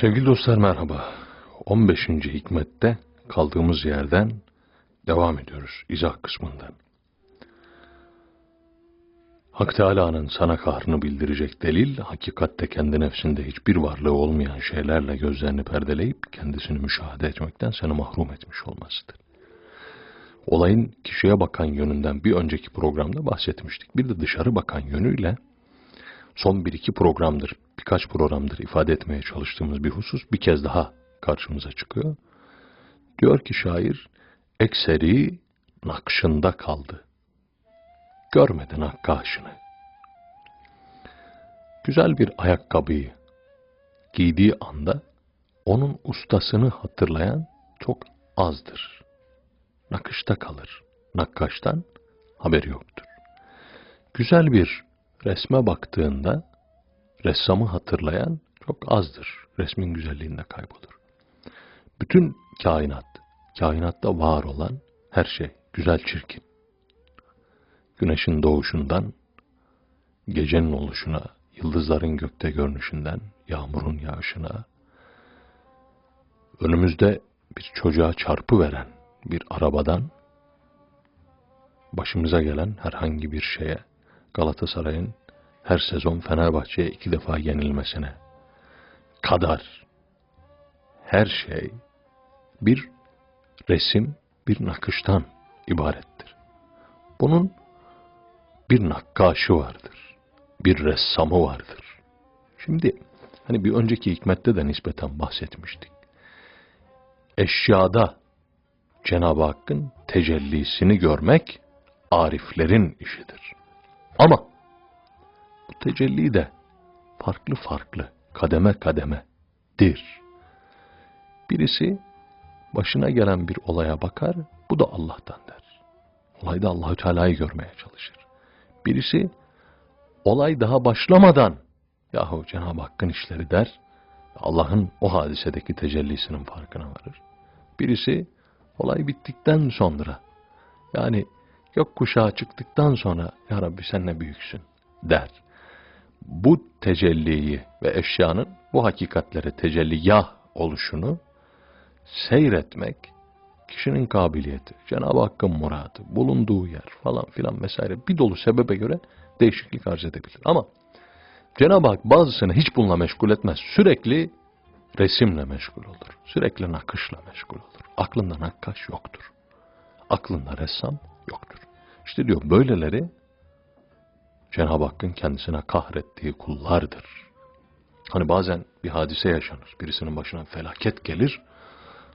Sevgili dostlar merhaba. 15. hikmette kaldığımız yerden devam ediyoruz izah kısmından. Hak Teâlâ'nın sana kahrını bildirecek delil, hakikatte kendi nefsinde hiçbir varlığı olmayan şeylerle gözlerini perdeleyip kendisini müşahede etmekten seni mahrum etmiş olmasıdır. Olayın kişiye bakan yönünden bir önceki programda bahsetmiştik. Bir de dışarı bakan yönüyle son bir iki programdır, birkaç programdır ifade etmeye çalıştığımız bir husus bir kez daha karşımıza çıkıyor. Diyor ki şair, ekseri nakşında kaldı. Görmedi nakkaşını. Güzel bir ayakkabıyı giydiği anda onun ustasını hatırlayan çok azdır. Nakışta kalır. Nakkaştan haberi yoktur. Güzel bir resme baktığında ressamı hatırlayan çok azdır. Resmin güzelliğinde kaybolur. Bütün kainat, kainatta var olan her şey güzel çirkin. Güneşin doğuşundan, gecenin oluşuna, yıldızların gökte görünüşünden, yağmurun yağışına, önümüzde bir çocuğa çarpı veren bir arabadan, başımıza gelen herhangi bir şeye, Galatasaray'ın her sezon Fenerbahçe'ye iki defa yenilmesine kadar her şey bir resim, bir nakıştan ibarettir. Bunun bir nakkaşı vardır, bir ressamı vardır. Şimdi hani bir önceki hikmette de nispeten bahsetmiştik. Eşyada Cenab-ı Hakk'ın tecellisini görmek ariflerin işidir. Ama tecelli de farklı farklı, kademe kademedir. Birisi başına gelen bir olaya bakar, bu da Allah'tan der. Olayda Allahü Teala'yı görmeye çalışır. Birisi olay daha başlamadan yahu Cenab-ı Hakk'ın işleri der, Allah'ın o hadisedeki tecellisinin farkına varır. Birisi olay bittikten sonra yani gökkuşağı çıktıktan sonra Ya Rabbi sen ne büyüksün der. Bu tecelliyi ve eşyanın bu hakikatlere tecelliyah oluşunu seyretmek kişinin kabiliyeti, Cenab-ı Hakk'ın muradı, bulunduğu yer falan filan vesaire bir dolu sebebe göre değişiklik arz edebilir. Ama Cenab-ı Hak bazısını hiç bununla meşgul etmez. Sürekli resimle meşgul olur. Sürekli nakışla meşgul olur. Aklında nakkaş yoktur. Aklında ressam yoktur. İşte diyor böyleleri Cenab-ı Hakk'ın kendisine kahrettiği kullardır. Hani bazen bir hadise yaşanır. Birisinin başına felaket gelir.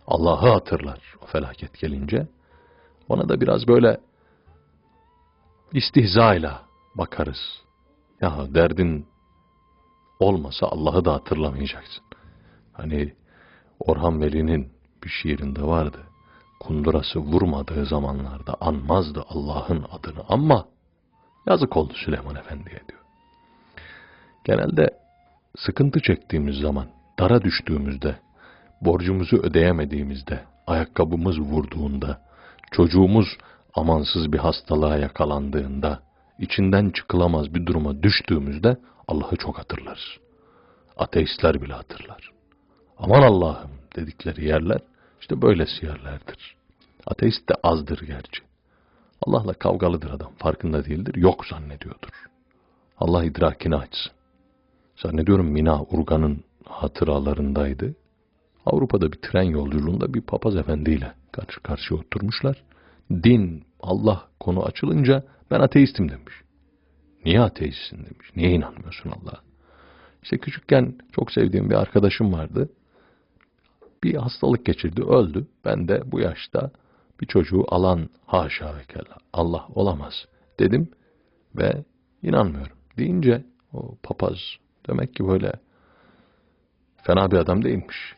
Allah'ı hatırlar o felaket gelince. Ona da biraz böyle istihzayla bakarız. Ya derdin olmasa Allah'ı da hatırlamayacaksın. Hani Orhan Veli'nin bir şiirinde vardı. Kundurası vurmadığı zamanlarda anmazdı Allah'ın adını ama yazık oldu Süleyman Efendi'ye diyor. Genelde sıkıntı çektiğimiz zaman, dara düştüğümüzde, borcumuzu ödeyemediğimizde, ayakkabımız vurduğunda, çocuğumuz amansız bir hastalığa yakalandığında, içinden çıkılamaz bir duruma düştüğümüzde Allah'ı çok hatırlarız. Ateistler bile hatırlar. Aman Allah'ım dedikleri yerler işte böylesi yerlerdir. Ateist de azdır gerçi. Allah'la kavgalıdır adam. Farkında değildir. Yok zannediyordur. Allah idrakini açsın. Zannediyorum Mina Urgan'ın hatıralarındaydı. Avrupa'da bir tren yolculuğunda bir papaz efendiyle karşı karşıya oturmuşlar. Din, Allah konu açılınca ben ateistim demiş. Niye ateistsin demiş. Niye inanmıyorsun Allah'a? İşte küçükken çok sevdiğim bir arkadaşım vardı. Bir hastalık geçirdi, öldü. Ben de bu yaşta bir çocuğu alan haşa ve kella Allah olamaz dedim ve inanmıyorum. Deyince o papaz demek ki böyle fena bir adam değilmiş.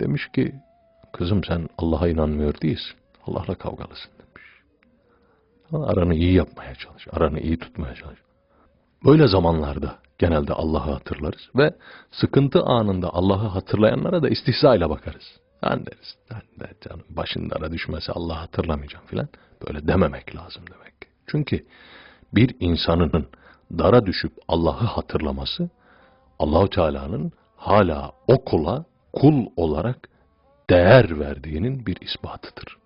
Demiş ki kızım sen Allah'a inanmıyor değilsin. Allah'la kavgalısın demiş. Aranı iyi yapmaya çalış. Aranı iyi tutmaya çalış. Böyle zamanlarda genelde Allah'ı hatırlarız ve sıkıntı anında Allah'ı hatırlayanlara da istihzayla bakarız. Lan deriz, lan canım başın dara düşmese Allah'ı hatırlamayacağım filan. Böyle dememek lazım demek. Çünkü bir insanın dara düşüp Allah'ı hatırlaması Allahu Teala'nın hala o kula kul olarak değer verdiğinin bir ispatıdır.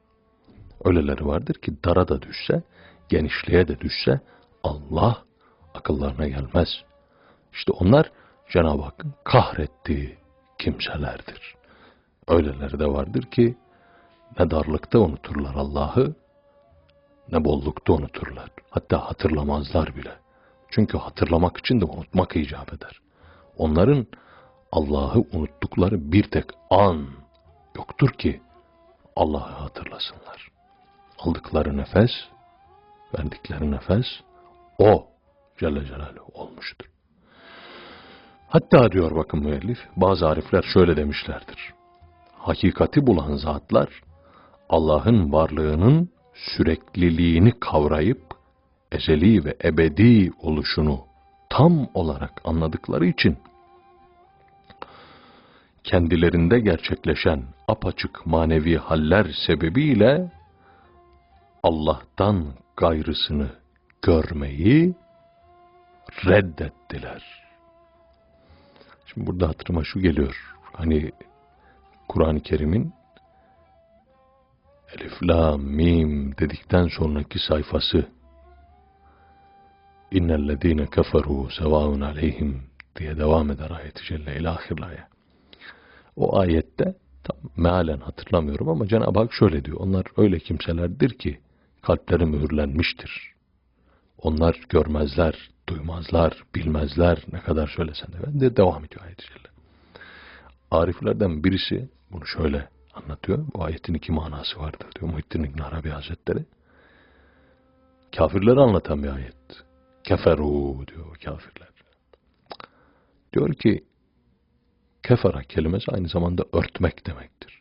Öyleleri vardır ki dara da düşse, genişliğe de düşse Allah akıllarına gelmez. İşte onlar Cenab-ı Hakk'ın kahrettiği kimselerdir. Öyleleri de vardır ki ne darlıkta unuturlar Allah'ı, ne bollukta unuturlar. Hatta hatırlamazlar bile. Çünkü hatırlamak için de unutmak icap eder. Onların Allah'ı unuttukları bir tek an yoktur ki Allah'ı hatırlasınlar. Aldıkları nefes, verdikleri nefes o Celle Celaluhu olmuştur. Hatta diyor bakın müellif, bazı arifler şöyle demişlerdir. Hakikati bulan zatlar Allah'ın varlığının sürekliliğini kavrayıp ezeli ve ebedi oluşunu tam olarak anladıkları için kendilerinde gerçekleşen apaçık manevi haller sebebiyle Allah'tan gayrısını görmeyi reddettiler. Şimdi burada hatırıma şu geliyor. Hani Kur'an-ı Kerim'in Elif, La, Mim dedikten sonraki sayfası İnnellezîne keferû sevâun aleyhim diye devam eder ayeti celle ilahirlaya. O ayette tam mealen hatırlamıyorum ama Cenab-ı Hak şöyle diyor. Onlar öyle kimselerdir ki kalpleri mühürlenmiştir. Onlar görmezler, duymazlar, bilmezler ne kadar söylesen de. Ben de devam ediyor ayet-i celle. Ariflerden birisi bunu şöyle anlatıyor. Bu ayetin iki manası vardır diyor Muhittin İbn Arabi Hazretleri. Kafirleri anlatan bir ayet. Keferu diyor kafirler. Diyor ki kefera kelimesi aynı zamanda örtmek demektir.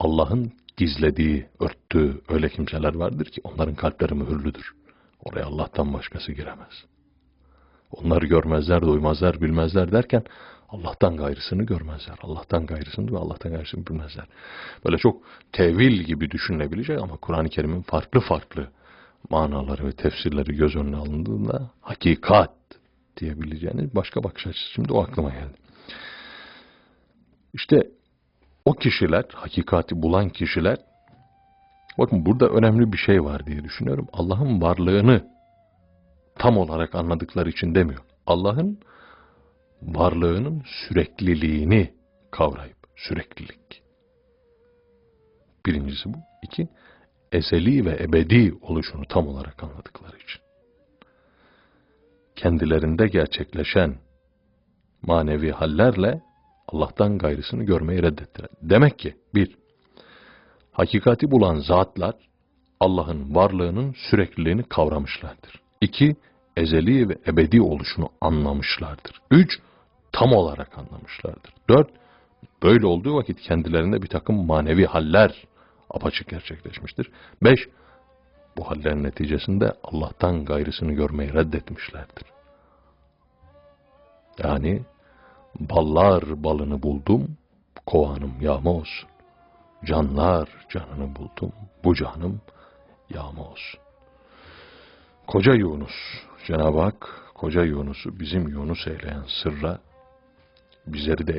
Allah'ın gizlediği, örttüğü öyle kimseler vardır ki onların kalpleri mühürlüdür. Oraya Allah'tan başkası giremez. Onlar görmezler, duymazlar, bilmezler derken Allah'tan gayrısını görmezler. Allah'tan gayrısını ve Allah'tan gayrısını bilmezler. Böyle çok tevil gibi düşünülebilecek ama Kur'an-ı Kerim'in farklı farklı manaları ve tefsirleri göz önüne alındığında hakikat diyebileceğiniz başka bakış açısı. Şimdi o aklıma geldi. İşte o kişiler, hakikati bulan kişiler, bakın burada önemli bir şey var diye düşünüyorum. Allah'ın varlığını tam olarak anladıkları için demiyor. Allah'ın varlığının sürekliliğini kavrayıp, süreklilik. Birincisi bu. İki, ezeli ve ebedi oluşunu tam olarak anladıkları için. Kendilerinde gerçekleşen manevi hallerle Allah'tan gayrısını görmeyi reddettiler. Demek ki bir, hakikati bulan zatlar Allah'ın varlığının sürekliliğini kavramışlardır. İki, ezeli ve ebedi oluşunu anlamışlardır. Üç, tam olarak anlamışlardır. Dört, böyle olduğu vakit kendilerinde bir takım manevi haller apaçık gerçekleşmiştir. Beş, bu hallerin neticesinde Allah'tan gayrısını görmeyi reddetmişlerdir. Yani ballar balını buldum, kovanım yağma olsun. Canlar canını buldum, bu canım yağma olsun. Koca Yunus, Cenab-ı Hak koca Yunus'u bizim Yunus eyleyen sırra bizleri de